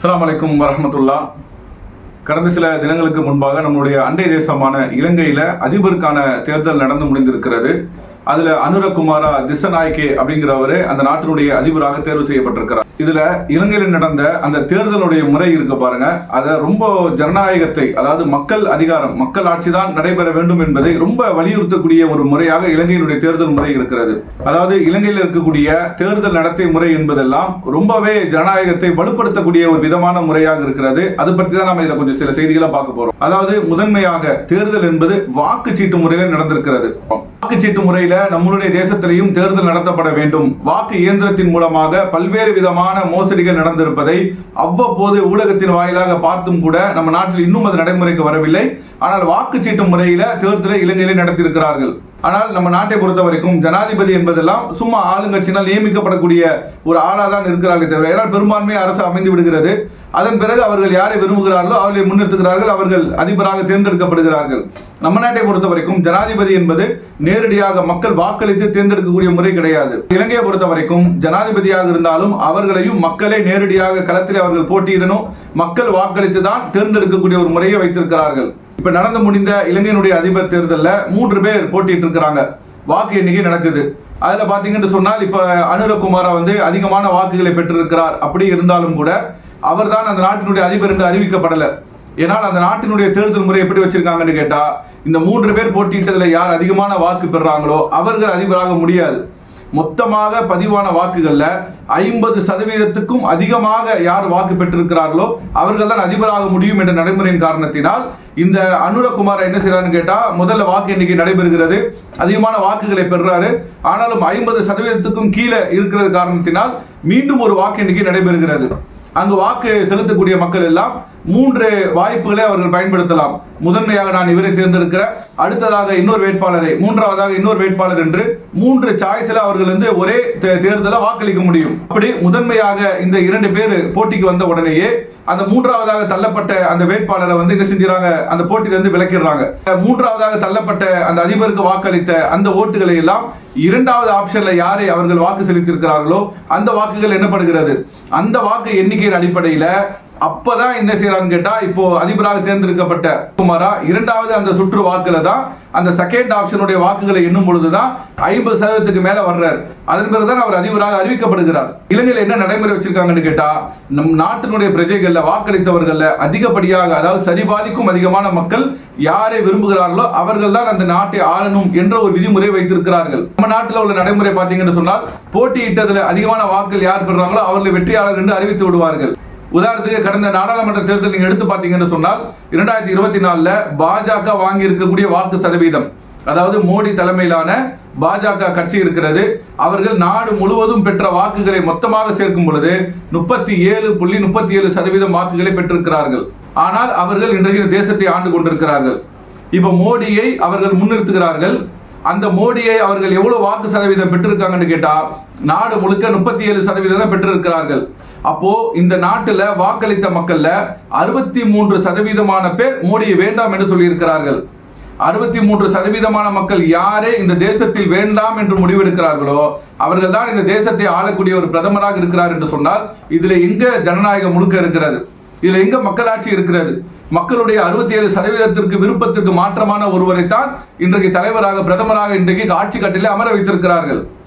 அஸ்லாம் வலைக்கம் வரமத்துல்லா கடந்த சில தினங்களுக்கு முன்பாக நம்முடைய அண்டை தேசமான இலங்கையில் அதிபருக்கான தேர்தல் நடந்து முடிந்திருக்கிறது. அதுல அனுரகுமாரா திசநாயக்கே அப்படிங்கிறவரு அந்த நாட்டினுடைய அதிபராக தேர்வு செய்யப்பட்டிருக்கிறார். இதுல இலங்கையில் நடந்த அந்த தேர்தலுடைய முறை இருக்கு பாருங்க. அத ரொம்ப ஜனநாயகத்தை அதாவது மக்கள் அதிகாரம் மக்கள் ஆட்சி தான் நடைபெற வேண்டும் என்பதை ரொம்ப வலியுறுத்தக்கூடிய ஒரு முறையாக இலங்கையினுடைய தேர்தல் முறை இருக்கிறது. அதாவது இலங்கையில் இருக்கக்கூடிய தேர்தல் நடத்தை முறை என்பதெல்லாம் ரொம்பவே ஜனநாயகத்தை வலுப்படுத்தக்கூடிய ஒரு விதமான முறையாக இருக்கிறது. அது பற்றி தான் நம்ம இதை கொஞ்சம் சில செய்திகளை பார்க்க போறோம். அதாவது முதன்மையாக தேர்தல் என்பது வாக்குச்சீட்டு முறையில நடந்திருக்கிறது. வாக்குச்சீட்டு முறையில் நம்மளுடைய தேசத்திலையும் தேர்தல் நடத்தப்பட வேண்டும். வாக்கு இயந்திரத்தின் மூலமாக பல்வேறு விதமான மோசடிகள் நடந்திருப்பதை அவ்வப்போது ஊடகத்தின் வாயிலாக பார்த்தும் கூட நம்ம நாட்டில் இன்னும் அது நடைமுறைக்கு வரவில்லை. ஆனால் வாக்குச்சீட்டு முறையில தேர்தலை இலங்கையிலே நடத்தியிருக்கிறார்கள். ஆனால் நம்ம நாட்டை பொறுத்த வரைக்கும் ஜனாதிபதி என்பதெல்லாம் சும்மா ஆளுங்கட்சியினால் நியமிக்கப்படக்கூடிய ஒரு ஆளாக தான் இருக்கிறார்களே தவிர ஏன்னால் பெரும்பான்மை அரசு அமைந்து விடுகிறது. அதன் பிறகு அவர்கள் யாரை விரும்புகிறார்களோ அவர்களை முன்னிறுத்துகிறார்கள் அவர்கள் அதிபராக தேர்ந்தெடுக்கப்படுகிறார்கள். நம்ம நாட்டை பொறுத்த வரைக்கும் ஜனாதிபதி என்பது நேரடியாக மக்கள் வாக்களித்து தேர்ந்தெடுக்கக்கூடிய முறை கிடையாது. இலங்கையை பொறுத்த வரைக்கும் ஜனாதிபதியாக இருந்தாலும் அவர்களையும் மக்களே நேரடியாக களத்தில் அவர்கள் போட்டியிடணும். மக்கள் வாக்களித்து தான் தேர்ந்தெடுக்கக்கூடிய ஒரு முறையை வைத்திருக்கிறார்கள். இப்ப நடந்து முடிந்த இலங்கையினுடைய அதிபர் தேர்தலில் மூன்று பேர் போட்டிட்டு இருக்கிறாங்க. வாக்கு எண்ணிக்கை நடக்குது. அதுல பாத்தீங்கன்னு சொன்னால் இப்ப அனுரகுமாரா வந்து அதிகமான வாக்குகளை பெற்றிருக்கிறார். அப்படி இருந்தாலும் கூட அவர்தான் அந்த நாட்டினுடைய அதிபர் என்று அறிவிக்கப்படல. ஏன்னால் அந்த நாட்டினுடைய தேர்தல் முறை எப்படி வச்சிருக்காங்கன்னு கேட்டா இந்த மூன்று பேர் போட்டியிட்டதில் யார் அதிகமான வாக்கு பெறாங்களோ அவர்கள் அதிபராக முடியாது. மொத்தமாக பதிவான வாக்குகளில் ஐம்பது சதவீதத்துக்கும் அதிகமாக யார் வாக்கு பெற்றிருக்கிறார்களோ அவர்கள் தான் அதிபராக முடியும் என்ற நடைமுறையின் காரணத்தினால் இந்த அனுரகுமார் என்ன செய்யறான்னு கேட்டால் முதல்ல வாக்கு எண்ணிக்கை நடைபெறுகிறது. அதிகமான வாக்குகளை பெறுறாரு. ஆனாலும் ஐம்பது சதவீதத்துக்கும் கீழே இருக்கிறது காரணத்தினால் மீண்டும் ஒரு வாக்கு எண்ணிக்கை நடைபெறுகிறது. அங்கு வாக்கு செலுத்தக்கூடிய மக்கள் எல்லாம் மூன்று வாய்ப்புகளை அவர்கள் பயன்படுத்தலாம். முதன்மையாக நான் இவரை தேர்ந்தெடுக்கிறேன் அடுத்ததாக இன்னொரு வேட்பாளரை மூன்றாவதாக இன்னொரு வேட்பாளர் என்று மூன்று சாய்ஸில் அவர்கள் வந்து ஒரே தே- தேர்தலை வாக்களிக்க முடியும். அப்படி முதன்மையாக இந்த இரண்டு பேர் போட்டிக்கு வந்த உடனேயே அந்த மூன்றாவதாக தள்ளப்பட்ட அந்த வேட்பாளரை வந்து என்ன செஞ்சாங்க அந்த போட்டியிலிருந்து விலக்கிடுறாங்க. மூன்றாவதாக தள்ளப்பட்ட அந்த அதிபருக்கு வாக்களித்த அந்த ஓட்டுகளை எல்லாம் இரண்டாவது ஆப்ஷன்ல யாரை அவர்கள் வாக்கு செலுத்தியிருக்கிறார்களோ அந்த வாக்குகள் என்னப்படுகிறது அந்த வாக்கு எண்ணிக்கையின் அடிப்படையில் அப்பதான் என்ன செய்யறான்னு கேட்டா இப்போ அதிபராக தேர்ந்தெடுக்கப்பட்ட குமாரா இரண்டாவது அந்த சுற்று வாக்குல தான் அந்த செகண்ட் ஆப்ஷனுடைய வாக்குகளை எண்ணும் பொழுதுதான் ஐம்பது சதவீதத்துக்கு மேல வர்றார். அதன் பிறகுதான் அவர் அதிபராக அறிவிக்கப்படுகிறார். இலங்கையில் என்ன நடைமுறை வச்சிருக்காங்கன்னு கேட்டா நம் நாட்டினுடைய பிரஜைகள்ல வாக்களித்தவர்கள்ல அதிகப்படியாக அதாவது சரிபாதிக்கும் அதிகமான மக்கள் யாரை விரும்புகிறார்களோ அவர்கள் தான் அந்த நாட்டை ஆளணும் என்ற ஒரு விதிமுறை வைத்திருக்கிறார்கள். நம்ம நாட்டில் உள்ள நடைமுறை பார்த்தீங்கன்னு சொன்னால் போட்டியிட்டதுல அதிகமான வாக்குகள் யார் பெறாங்களோ அவர்களை வெற்றியாளர் என்று அறிவித்து விடுவார்கள். உதாரணத்துக்கு கடந்த நாடாளுமன்ற தேர்தல் நீங்க எடுத்து பார்த்தீங்கன்னு சொன்னால் இரண்டாயிரத்தி இருபத்தி நாலுல பாஜக வாங்கி இருக்கக்கூடிய வாக்கு சதவீதம் அதாவது மோடி தலைமையிலான பாஜக கட்சி இருக்கிறது அவர்கள் நாடு முழுவதும் பெற்ற வாக்குகளை மொத்தமாக சேர்க்கும் பொழுது முப்பத்தி ஏழு புள்ளி முப்பத்தி ஏழு சதவீதம் வாக்குகளை பெற்றிருக்கிறார்கள். ஆனால் அவர்கள் இன்றைக்கு இந்த தேசத்தை ஆண்டு கொண்டிருக்கிறார்கள். இப்ப மோடியை அவர்கள் முன்னிறுத்துகிறார்கள். அந்த மோடியை அவர்கள் எவ்வளவு வாக்கு சதவீதம் பெற்றிருக்காங்கன்னு கேட்டா நாடு முழுக்க முப்பத்தி ஏழு சதவீதம் தான் பெற்றிருக்கிறார்கள். அப்போ இந்த நாட்டுல வாக்களித்த மக்கள்ல அறுபத்தி மூன்று சதவீதமான பேர் மோடியை வேண்டாம் என்று சொல்லியிருக்கிறார்கள். அறுபத்தி மூன்று சதவீதமான மக்கள் யாரே இந்த தேசத்தில் வேண்டாம் என்று முடிவெடுக்கிறார்களோ அவர்கள் தான் இந்த தேசத்தை ஆளக்கூடிய ஒரு பிரதமராக இருக்கிறார் என்று சொன்னால் இதுல எங்க ஜனநாயகம் முழுக்க இருக்கிறது? இதுல எங்க மக்களாட்சி இருக்கிறது? மக்களுடைய அறுபத்தி ஏழு சதவீதத்திற்கு விருப்பத்திற்கு மாற்றமான ஒருவரைத்தான் இன்றைக்கு தலைவராக பிரதமராக இன்றைக்கு ஆட்சி கட்டிலே அமர வைத்திருக்கிறார்கள்.